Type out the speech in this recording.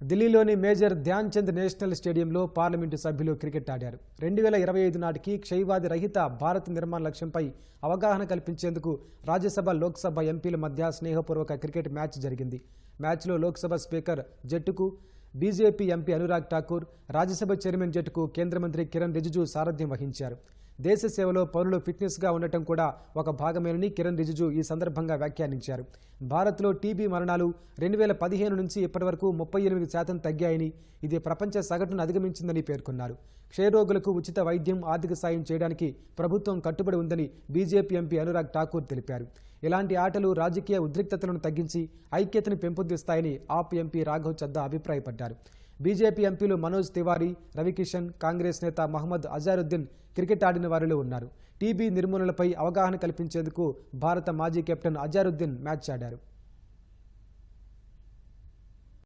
ఢిల్లీలోని major Dhyan Chand national స్టేడియంలో parliament సభ్యులు క్రికెట్ ఆడారు. రెండు వేల ఇరవై ఐదు నాటికి క్షయవాది రహిత భారత్ నిర్మాణ లక్ష్యంపై అవగాహన కల్పించేందుకు రాజ్యసభ లోక్సభ ఎంపీల మధ్య స్నేహపూర్వక క్రికెట్ మ్యాచ్ జరిగింది. మ్యాచ్లో లోక్సభ స్పీకర్ జట్టుకు BJP MP Anurag Thakur Rajya Sabha chairman జట్టుకు కేంద్ర మంత్రి కిరణ్ రిజిజు సారథ్యం వహించారు. దేశ సేవలో పౌరులు ఫిట్నెస్గా ఉండటం కూడా ఒక భాగమేనని కిరణ్ రిజిజు ఈ సందర్భంగా వ్యాఖ్యానించారు. భారత్లో టీబీ మరణాలు రెండు వేల పదిహేను నుంచి ఇప్పటివరకు ముప్పై ఎనిమిది శాతం తగ్గాయని ఇది ప్రపంచ సగటును అధిగమించిందని పేర్కొన్నారు. క్షయరోగులకు ఉచిత వైద్యం ఆర్థిక సాయం చేయడానికి ప్రభుత్వం కట్టుబడి ఉందని బీజేపీ ఎంపీ అనురాగ్ ఠాకూర్ తెలిపారు. ఇలాంటి ఆటలు రాజకీయ ఉద్రిక్తతలను తగ్గించి ఐక్యతను పెంపొందిస్తాయని ఆప్ ఎంపీ రాఘవ్ చద్దా అభిప్రాయపడ్డారు. బీజేపీ ఎంపీలు మనోజ్ తివారీ రవికిషన్ కాంగ్రెస్ నేత మహమ్మద్ అజారుద్దీన్ క్రికెట్ ఆడిన వారిలో ఉన్నారు. టీబీ నిర్మూలనపై అవగాహన కల్పించేందుకు భారత మాజీ కెప్టెన్ అజారుద్దీన్ మ్యాచ్ ఆడారు.